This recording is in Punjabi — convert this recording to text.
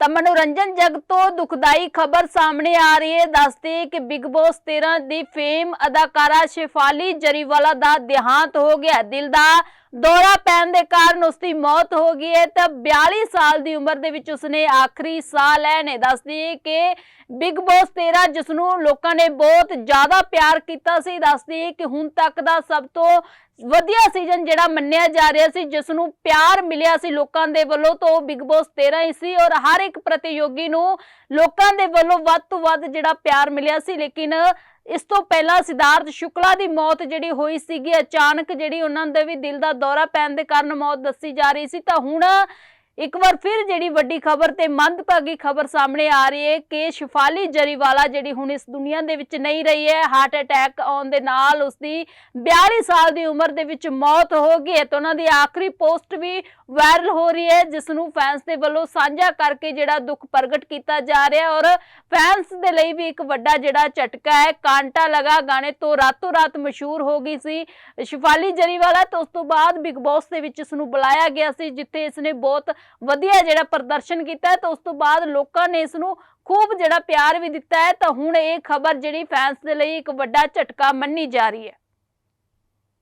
ਤਾਂ ਮਨੋਰੰਜਨ ਜਗ ਤੋਂ ਦੁਖਦਾਈ ਖਬਰ ਸਾਹਮਣੇ ਆ ਰਹੀ ਹੈ। ਦੱਸਦੇ ਕਿ ਬਿਗ ਬੌਸ 13 ਦੀ ਫੇਮ ਅਦਾਕਾਰਾ ਸ਼ੇਫਾਲੀ ਜਰੀਵਾਲਾ ਦਾ ਦੇਹਾਂਤ ਹੋ ਗਿਆ। ਦਿਲ ਦਾ ਦੌਰਾ ਪੈਣ ਦੇ ਕਾਰਨ ਉਸ ਦੀ ਮੌਤ ਹੋ ਗਈ ਹੈ। ਤਾਂ 42 ਸਾਲ ਦੀ ਉਮਰ ਦੇ ਵਿੱਚ ਉਸਨੇ ਆਖਰੀ ਸਾਹ ਲਏ ਨੇ। ਦੱਸਦੀ ਕਿ ਬਿਗ ਬੌਸ 13 ਜਿਸ ਨੂੰ ਲੋਕਾਂ ਨੇ ਬਹੁਤ ਜ਼ਿਆਦਾ ਪਿਆਰ ਕੀਤਾ ਸੀ, ਦੱਸਦੀ ਕਿ ਹੁਣ ਤੱਕ ਦਾ ਸਭ ਤੋਂ ਵਧੀਆ ਸੀਜ਼ਨ ਜਿਹੜਾ ਮੰਨਿਆ ਜਾ ਰਿਹਾ ਸੀ ਜਿਸ ਨੂੰ ਪਿਆਰ ਮਿਲਿਆ ਸੀ ਲੋਕਾਂ ਦੇ ਵੱਲੋਂ, ਤਾਂ ਉਹ ਬਿਗ ਬੌਸ 13 ਹੀ ਸੀ ਔਰ ਹਰ ਇੱਕ ਪ੍ਰਤੀਯੋਗੀ ਨੂੰ ਲੋਕਾਂ ਦੇ ਵੱਲੋਂ ਵੱਧ ਤੋਂ ਵੱਧ ਜਿਹੜਾ ਪਿਆਰ ਮਿਲਿਆ ਸੀ। ਲੇਕਿਨ ਇਸ ਤੋਂ ਪਹਿਲਾਂ ਸਿਧਾਰਥ ਸ਼ੁਕਲਾ ਦੀ ਮੌਤ ਜਿਹੜੀ ਹੋਈ ਸੀਗੀ, ਅਚਾਨਕ ਜਿਹੜੀ ਉਹਨਾਂ ਦੇ ਵੀ ਦਿਲ ਦਾ ਦੌਰਾ ਪੈਣ ਦੇ ਕਾਰਨ ਮੌਤ ਦੱਸੀ ਜਾ ਰਹੀ ਸੀ, ਤਾਂ ਹੁਣ ਇੱਕ ਵਾਰ ਫਿਰ ਜਿਹੜੀ ਵੱਡੀ ਖਬਰ ਤੇ ਮੰਦਭਾਗੀ ਖਬਰ ਸਾਹਮਣੇ ਆ ਰਹੀ ਹੈ ਕਿ ਸ਼ਿਫਾਲੀ ਜਰੀਵਾਲਾ ਜਿਹੜੀ ਹੁਣ ਇਸ ਦੁਨੀਆ ਦੇ ਵਿੱਚ ਨਹੀਂ ਰਹੀ ਹੈ ਹਾਰਟ ਅਟੈਕ ਆਉਣ ਦੇ ਨਾਲ ਉਸਦੀ 42 ਸਾਲ ਦੀ ਉਮਰ ਦੇ ਵਿੱਚ ਮੌਤ ਹੋ ਗਈ ਹੈ ਤਾਂ ਉਹਨਾਂ ਦੀ ਆਖਰੀ ਪੋਸਟ ਵੀ ਵਾਇਰਲ ਹੋ ਰਹੀ ਹੈ ਜਿਸ ਨੂੰ ਫੈਨਸ ਦੇ ਵੱਲੋਂ ਸਾਂਝਾ ਕਰਕੇ ਜਿਹੜਾ ਦੁੱਖ ਪ੍ਰਗਟ ਕੀਤਾ ਜਾ ਰਿਹਾ ਔਰ ਫੈਨਸ ਦੇ ਲਈ ਵੀ ਇੱਕ ਵੱਡਾ ਜਿਹੜਾ ਝਟਕਾ ਹੈ, ਕਾਂਟਾ ਲਗਾ ਗਾਣੇ ਤੋਂ ਰਾਤੋਂ ਰਾਤ ਮਸ਼ਹੂਰ ਹੋ ਗਈ ਸੀ ਸ਼ਿਫਾਲੀ ਜਰੀਵਾਲਾ ਤੇ ਉਸ ਤੋਂ ਬਾਅਦ ਬਿਗ ਬੌਸ ਦੇ ਵਿੱਚ ਇਸ ਨੂੰ ਬੁਲਾਇਆ ਗਿਆ ਸੀ, ਜਿੱਥੇ ਇਸ ਨੇ ਬਹੁਤ ਵਧੀਆ ਜਿਹੜਾ ਪ੍ਰਦਰਸ਼ਨ ਕੀਤਾ ਹੈ, ਤਾਂ ਉਸ ਤੋਂ ਬਾਅਦ ਲੋਕਾਂ ਨੇ ਇਸ ਨੂੰ ਖੂਬ ਜਿਹੜਾ ਪਿਆਰ ਵੀ ਦਿੱਤਾ ਹੈ, ਤਾਂ ਹੁਣ ਇਹ ਖਬਰ ਜਿਹੜੀ ਫੈਨਸ ਦੇ ਲਈ ਇੱਕ ਵੱਡਾ ਝਟਕਾ ਮੰਨੀ ਜਾ ਰਹੀ ਹੈ।